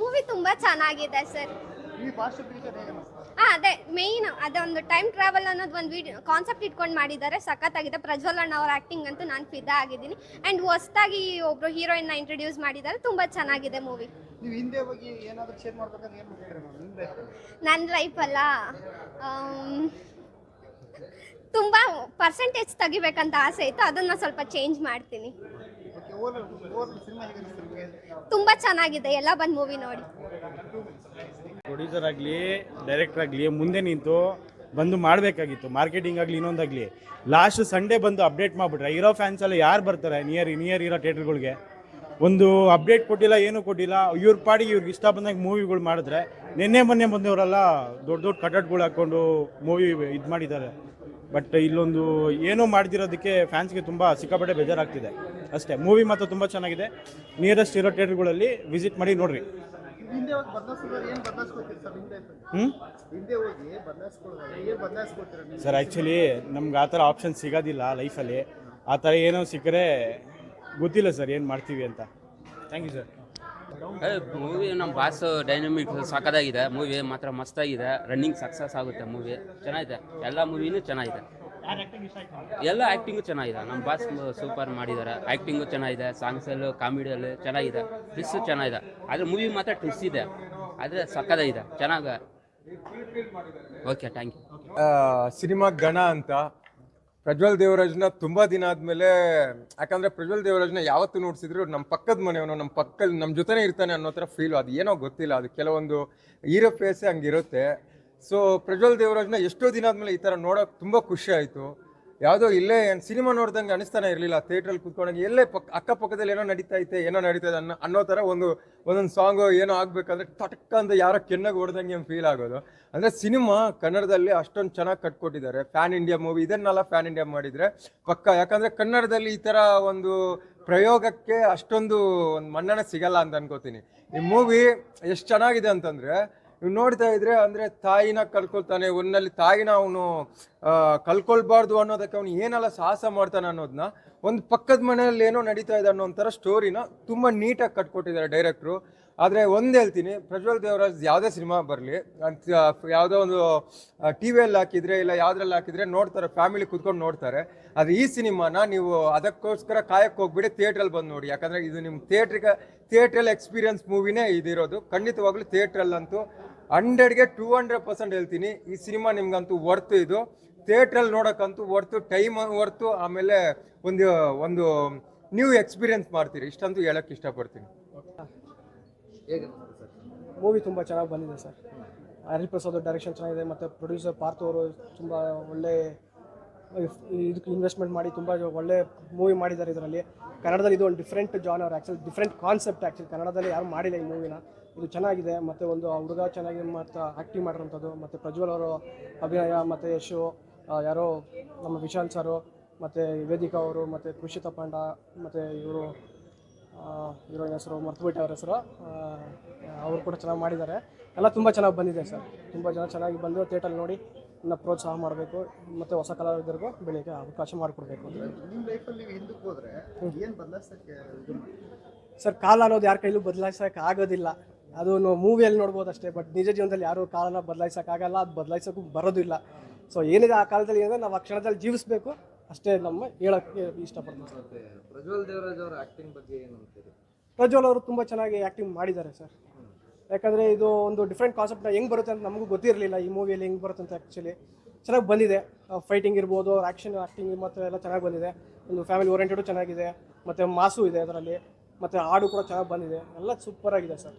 Movie ತುಂಬಾ ಚೆನ್ನಾಗಿದೆ sir ಈ ಫಾಸ್ಟ್ ಹೇಗೆ ಹಾ ಅದೇ ಮೇನ್ ಅದೊಂದು ಟೈಮ್ ಟ್ರಾವೆಲ್ ಅನ್ನೋದು ಒಂದು ವಿಡಿಯೋ ಕಾನ್ಸೆಪ್ಟ್ ಇಟ್ಕೊಂಡು ಮಾಡಿದ್ದಾರೆ. ಸಖತ್ತಾಗಿದೆ. ಪ್ರಜ್ವಲ್ ಅಣ್ಣ ಅವ್ರ ಆಕ್ಟಿಂಗ್ ಅಂತೂ ನಾನು ಫಿದಾ ಆಗಿದ್ದೀನಿ. ಆ್ಯಂಡ್ ಹೊಸದಾಗಿ ಒಬ್ರು ಹೀರೋಯಿನ್ ಇಂಟ್ರೊಡ್ಯೂಸ್ ಮಾಡಿದ್ದಾರೆ. ತುಂಬಾ ಚೆನ್ನಾಗಿದೆ ಮೂವಿ ನೀವು ಹಿಂದೆ ಹೋಗಿ ಏನಾದರೂ ಶೇರ್ ಮಾಡ್ಬೇಕಂದ್ರೆ ಏನು ಮಾಡ್ತೀರಾ ನಾವು ಲೈಫ್ ನನ್ನ ಲೈಫಲ್ಲ ತುಂಬ ಪರ್ಸೆಂಟೇಜ್ ತೆಗಿಬೇಕಂತ ಆಸೆ ಇತ್ತು. ಅದನ್ನು ಸ್ವಲ್ಪ ಚೇಂಜ್ ಮಾಡ್ತೀನಿ. ತುಂಬ ಚೆನ್ನಾಗಿದೆ. ಎಲ್ಲ ಬಂದು ಮೂವಿ ನೋಡಿ. ಪ್ರೊಡ್ಯೂಸರ್ ಆಗಲಿ ಡೈರೆಕ್ಟರ್ ಆಗಲಿ, ಮುಂದೆ ನಿಂತು ಬಂದು ಮಾಡಬೇಕಾಗಿತ್ತು. ಮಾರ್ಕೆಟಿಂಗ್ ಆಗಲಿ ಇನ್ನೊಂದಾಗಲಿ ಲಾಸ್ಟ್ ಸಂಡೇ ಬಂದು ಅಪ್ಡೇಟ್ ಮಾಡಿಬಿಟ್ರೆ ಇರೋ ಫ್ಯಾನ್ಸ್ ಎಲ್ಲ ಯಾರು ಬರ್ತಾರೆ? ನಿಯರ್ ನಿಯರ್ ಇರೋ ಥಿಯೇಟ್ರ್ಗಳಿಗೆ ಒಂದು ಅಪ್ಡೇಟ್ ಕೊಟ್ಟಿಲ್ಲ, ಏನೂ ಕೊಟ್ಟಿಲ್ಲ. ಇವ್ರ ಪಾಡಿಗೆ ಇವ್ರಿಗೆ ಇಷ್ಟ ಬಂದಾಗ ಮೂವಿಗಳು ಮಾಡಿದ್ರೆ, ನಿನ್ನೆ, ಮೊನ್ನೆ ಬಂದವರೆಲ್ಲ ದೊಡ್ಡ ದೊಡ್ಡ ಕಟ್ಟಡ್ಗಳು ಹಾಕ್ಕೊಂಡು ಮೂವಿ ಇದು ಮಾಡಿದ್ದಾರೆ. ಬಟ್ ಇಲ್ಲೊಂದು ಏನೋ ಮಾಡ್ದಿರೋದಕ್ಕೆ ಫ್ಯಾನ್ಸ್ಗೆ ತುಂಬ ಸಿಕ್ಕಾಪಟ್ಟೆ ಬೇಜಾರಾಗ್ತಿದೆ. ಅಷ್ಟೇ ಮೂವಿ ಮಾತ್ರ ತುಂಬ ಚೆನ್ನಾಗಿದೆ. ನಿಯರೆಸ್ಟ್ ಇರೋ ಥಿಯೇಟರ್ಗಳಲ್ಲಿ ವಿಸಿಟ್ ಮಾಡಿ ನೋಡ್ರಿ. ಹ್ಞೂ ಹಿಂದೆ ಹೋಗಿ ಬದಲಾಯಿಸ್ಕೊಳ್ಳೋದಾದ್ರೆ ಏನು ಬದಲಾಯಿಸ್ಕೊತೀರಾ ಸರ್ ಆ್ಯಕ್ಚುಲಿ ನಮ್ಗೆ ಆ ಥರ ಆಪ್ಷನ್ ಸಿಗೋದಿಲ್ಲ ಲೈಫಲ್ಲಿ ಆ ಥರ ಏನೋ ಸಿಕ್ಕರೆ ಗೊತ್ತಿಲ್ಲ ಸರ್ ಏನು ಮಾಡ್ತೀವಿ ಅಂತ. ಥ್ಯಾಂಕ್ ಯು ಸರ್ ಮೂವಿ ನಮ್ಮ ಬಾಸ್ ಡೈನಮಿಕ್ ಸಾಕದಾಗಿದೆ. ಮೂವಿ ಮಾತ್ರ ಮಸ್ತಾಗಿದೆ. ರನ್ನಿಂಗ್ ಸಕ್ಸಸ್ ಆಗುತ್ತೆ ಮೂವಿ ಚೆನ್ನಾಗಿದೆ. ಎಲ್ಲ ಮೂವಿನೂ ಚೆನ್ನಾಗಿದೆ. ಎಲ್ಲ ಆ್ಯಕ್ಟಿಂಗು ಚೆನ್ನಾಗಿದೆ. ನಮ್ಮ ಬಾಸ್ ಸೂಪರ್ ಮಾಡಿದ್ದಾರೆ. ಆ್ಯಕ್ಟಿಂಗು ಚೆನ್ನಾಗಿದೆ. ಸಾಂಗ್ಸಲ್ಲು ಕಾಮಿಡಿಯಲ್ಲೂ ಚೆನ್ನಾಗಿದೆ. ಟ್ವಿಸ್ಟು ಚೆನ್ನಾಗಿದೆ. ಆದರೆ ಮೂವಿ ಮಾತ್ರ ಟ್ವಿಸ್ ಇದೆ. ಆದರೆ ಸಕ್ಕದಾಗಿದೆ ಚೆನ್ನಾಗ okay thank you cinema Gana ಅಂತ ಪ್ರಜ್ವಲ್ ದೇವರಾಜ್ನ ತುಂಬ ದಿನ ಆದಮೇಲೆ, ಯಾಕಂದರೆ ಪ್ರಜ್ವಲ್ ದೇವರಾಜ್ನ ಯಾವತ್ತು ನೋಡ್ಸಿದ್ರು ನಮ್ಮ ಪಕ್ಕದ ಮನೆಯವನು ನಮ್ಮ ಪಕ್ಕದಲ್ಲಿ ನಮ್ಮ ಜೊತೆ ಇರ್ತಾನೆ ಅನ್ನೋ ಥರ ಫೀಲು ಅದು ಏನೋ ಗೊತ್ತಿಲ್ಲ, ಅದು ಕೆಲವೊಂದು ಹೀರೋ ಫೇಸೇ ಹಂಗಿರುತ್ತೆ. ಸೊ ಪ್ರಜ್ವಲ್ ದೇವರಾಜ್ನ ಎಷ್ಟೋ ದಿನ ಆದಮೇಲೆ ಈ ಥರ ನೋಡೋಕೆ ತುಂಬ ಖುಷಿ ಆಯಿತು. ಯಾವುದೋ ಇಲ್ಲೇ ಸಿನಿಮಾ ನೋಡ್ದಂಗೆ ಅನಿಸ್ತಾನೆ ಇರಲಿಲ್ಲ, ಥಿಯೇಟ್ರಲ್ಲಿ ಕೂತ್ಕೊಂಡಾಗ ಎಲ್ಲೇ ಪಕ್ಕ ಅಕ್ಕಪಕ್ಕದಲ್ಲಿ ಏನೋ ನಡೀತಾ ಐತೆ, ಏನೋ ನಡೀತಾ ಇದೆ ಅನ್ನೋ ಅನ್ನೋ ಥರ ಒಂದು ಒಂದೊಂದು ಸಾಂಗು ಏನೋ ಆಗಬೇಕಂದ್ರೆ ತಟಕ್ಕ ಅಂತ ಯಾರೋ ಕೆನ್ನಾಗಿ ಹೊಡೆದಂಗೆ ಫೀಲ್ ಆಗೋದು. ಅಂದರೆ ಸಿನಿಮಾ ಕನ್ನಡದಲ್ಲಿ ಅಷ್ಟೊಂದು ಚೆನ್ನಾಗಿ ಕಟ್ಕೊಟ್ಟಿದ್ದಾರೆ ಫ್ಯಾನ್ ಇಂಡಿಯಾ ಮೂವಿ ಇದನ್ನೆಲ್ಲ ಫ್ಯಾನ್ ಇಂಡಿಯಾ ಮಾಡಿದರೆ ಪಕ್ಕ. ಯಾಕಂದರೆ ಕನ್ನಡದಲ್ಲಿ ಈ ಥರ ಒಂದು ಪ್ರಯೋಗಕ್ಕೆ ಅಷ್ಟೊಂದು ಒಂದು ಮನ್ನಣೆ ಸಿಗಲ್ಲ ಅಂತ ಅನ್ಕೋತೀನಿ. ಈ ಮೂವಿ ಎಷ್ಟು ಚೆನ್ನಾಗಿದೆ ಅಂತಂದರೆ ನೀವು ನೋಡ್ತಾ ಇದ್ರೆ ಅಂದರೆ ತಾಯಿನ ಕಲ್ಕೊಳ್ತಾನೆ ಒಂದಲ್ಲಿ ತಾಯಿನ ಅವನು ಕಲ್ಕೊಳ್ಬಾರ್ದು ಅನ್ನೋದಕ್ಕೆ ಅವನು ಏನೆಲ್ಲ ಸಾಹಸ ಮಾಡ್ತಾನೆ ಅನ್ನೋದನ್ನ ಒಂದು ಪಕ್ಕದ ಮನೆಯಲ್ಲಿ ಏನೋ ನಡೀತಾ ಇದೆ ಅನ್ನೋ ಒಂಥರ ಸ್ಟೋರಿನ ತುಂಬ ನೀಟಾಗಿ ಕಟ್ಕೊಟ್ಟಿದ್ದಾರೆ ಡೈರೆಕ್ಟ್ರು ಆದರೆ ಒಂದು ಹೇಳ್ತೀನಿ, ಪ್ರಜ್ವಲ್ ದೇವರಾಜ್ ಯಾವುದೇ ಸಿನಿಮಾ ಬರಲಿ ಯಾವುದೋ ಒಂದು ಟಿ ವಿಯಲ್ಲಿ ಹಾಕಿದರೆ ಇಲ್ಲ ಯಾವ್ದ್ರಲ್ಲಿ ಹಾಕಿದರೆ ನೋಡ್ತಾರೆ ಫ್ಯಾಮಿಲಿ ಕುತ್ಕೊಂಡು ನೋಡ್ತಾರೆ. ಆದರೆ ಈ ಸಿನಿಮಾನ ನೀವು ಅದಕ್ಕೋಸ್ಕರ ಕಾಯಕ್ಕೆ ಹೋಗ್ಬಿಡಿ ಥಿಯೇಟ್ರಲ್ಲಿ ಬಂದು ನೋಡಿ. ಯಾಕಂದರೆ ಇದು ನಿಮ್ಮ ಥಿಯೇಟ್ರಿಗೆ ಥಿಯೇಟ್ರಲ್ಲಿ ಎಕ್ಸ್ಪೀರಿಯನ್ಸ್ ಮೂವಿನೇ ಇದಿರೋದು. ಖಂಡಿತವಾಗ್ಲೂ ಥಿಯೇಟ್ರಲ್ಲಂತೂ ಹಂಡ್ರೆಡ್ಗೆ ಟೂ ಹಂಡ್ರೆಡ್ ಪರ್ಸೆಂಟ್ ಹೇಳ್ತೀನಿ. ಈ ಸಿನಿಮಾ ನಿಮ್ಗಂತೂ ವರ್ತ್ ಇದು. ಥಿಯೇಟ್ರಲ್ಲಿ ನೋಡೋಕ್ಕಂತೂ ವರ್ತು ಟೈಮ್ ವರ್ತು ಆಮೇಲೆ ಒಂದು ಒಂದು ನ್ಯೂ ಎಕ್ಸ್ಪೀರಿಯನ್ಸ್ ಮಾಡ್ತೀರಿ. ಇಷ್ಟಂತೂ ಹೇಳೋಕ್ಕೆ ಇಷ್ಟಪಡ್ತೀನಿ. ಮೂವಿ ತುಂಬ ಚೆನ್ನಾಗಿ ಬಂದಿದೆ ಸರ್. ಅನಿಲ್ ಪ್ರಸಾದ್ ಡೈರೆಕ್ಷನ್ ಚೆನ್ನಾಗಿದೆ ಮತ್ತು ಪ್ರೊಡ್ಯೂಸರ್ ಪಾರ್ಥ ಅವರು ತುಂಬ ಒಳ್ಳೆ ಇದಕ್ಕೆ ಇನ್ವೆಸ್ಟ್ಮೆಂಟ್ ಮಾಡಿ ತುಂಬ ಒಳ್ಳೆ ಮೂವಿ ಮಾಡಿದ್ದಾರೆ ಇದರಲ್ಲಿ. ಕನ್ನಡದಲ್ಲಿ ಇದು ಒಂದು different genre actually different concept actually ಕನ್ನಡದಲ್ಲಿ ಯಾರು ಮಾಡಿಲ್ಲ ಈ ಮೂವಿನ ಇದು ಚೆನ್ನಾಗಿದೆ ಮತ್ತು ಒಂದು ಆ ಹುಡುಗ ಚೆನ್ನಾಗಿ ಮತ್ತು ಆ್ಯಕ್ಟಿಂಗ್ ಮಾಡಿರೋಂಥದ್ದು ಮತ್ತು ಪ್ರಜ್ವಲ್ ಅವರು ಅಭಿನಯ ಮತ್ತು ಯಶು ಯಾರೋ ನಮ್ಮ ವಿಶಾಲ್ ಸರು ಮತ್ತು ವೇದಿಕಾ ಅವರು ಮತ್ತು ಕೃಷಿತ ಪಾಂಡ ಮತ್ತು ಇವರು ಹೀರೋಯಿನ್ ಹೆಸರು ಮರ್ತುಬಿಟ್ಟೆ ಅವ್ರ ಹೆಸರು ಅವರು ಕೂಡ ಚೆನ್ನಾಗಿ ಮಾಡಿದ್ದಾರೆ. ಎಲ್ಲ ತುಂಬ ಚೆನ್ನಾಗಿ ಬಂದಿದೆ ಸರ್. ತುಂಬ ಜನ ಚೆನ್ನಾಗಿ ಬಂದು ಥಿಯೇಟರ್ ನೋಡಿ ಇನ್ನು ಪ್ರೋತ್ಸಾಹ ಮಾಡಬೇಕು ಮತ್ತು ಹೊಸ ಕಲಾವಿದರಿಗೂ ಬೆಳಿಗ್ಗೆ ಅವಕಾಶ ಮಾಡಿಕೊಡ್ಬೇಕು. ಸರ್ ಕಾಲ ಅನ್ನೋದು ಯಾರ ಕೈಲೂ ಬದಲಾಯಿಸೋಕೆ ಆಗೋದಿಲ್ಲ. ಅದು ಮೂವಿಯಲ್ಲಿ ನೋಡ್ಬೋದು ಅಷ್ಟೇ ಬಟ್ ನಿಜ ಜೀವನದಲ್ಲಿ ಯಾರೂ ಕಾಲನ ಬದಲಾಯಿಸೋಕ್ಕಾಗಲ್ಲ ಅದು ಬದಲಾಯಿಸೋಕ್ಕೂ ಬರೋದಿಲ್ಲ. ಸೊ ಏನಿದೆ ಆ ಕಾಲದಲ್ಲಿ ಏನಂದ್ರೆ ನಾವು ಆ ಕ್ಷಣದಲ್ಲಿ ಜೀವಿಸಬೇಕು ಅಷ್ಟೇ ನಮ್ಮ ಹೇಳೋಕ್ಕೆ ಇಷ್ಟಪಡ್ತೀನಿ. ಪ್ರಜ್ವಲ್ ದೇವರಾಜ್ ಅವರ ಆಕ್ಟಿಂಗ್ ಬಗ್ಗೆ ಏನು ಅಂತೀರಿ? ಪ್ರಜ್ವಲ್ ಅವರು ತುಂಬ ಚೆನ್ನಾಗಿ ಆ್ಯಕ್ಟಿಂಗ್ ಮಾಡಿದ್ದಾರೆ ಸರ್. ಯಾಕಂದರೆ ಇದು ಒಂದು ಡಿಫ್ರೆಂಟ್ ಕಾನ್ಸೆಪ್ಟ್ನ ಹೆಂಗೆ ಬರುತ್ತೆ ಅಂತ ನಮಗೂ ಗೊತ್ತಿರಲಿಲ್ಲ ಈ ಮೂವಿಯಲ್ಲಿ ಹೆಂಗೆ ಬರುತ್ತೆ ಅಂತ ಆ್ಯಕ್ಚುಲಿ ಚೆನ್ನಾಗಿ ಬಂದಿದೆ. ಫೈಟಿಂಗ್ ಇರ್ಬೋದು ಅವ್ರ ಆ್ಯಕ್ಷನ್ ಆ್ಯಕ್ಟಿಂಗ್ ಮತ್ತು ಎಲ್ಲ ಚೆನ್ನಾಗಿ ಬಂದಿದೆ. ಒಂದು ಫ್ಯಾಮಿಲಿ ಓರಿಯೆಂಟೆಡು ಚೆನ್ನಾಗಿದೆ. ಮತ್ತು ಮಾಸು ಇದೆ ಅದರಲ್ಲಿ. ಮತ್ತು ಹಾಡು ಕೂಡ ಚೆನ್ನಾಗಿ ಬಂದಿದೆ. ಎಲ್ಲ ಸೂಪರ್ ಆಗಿದೆ ಸರ್.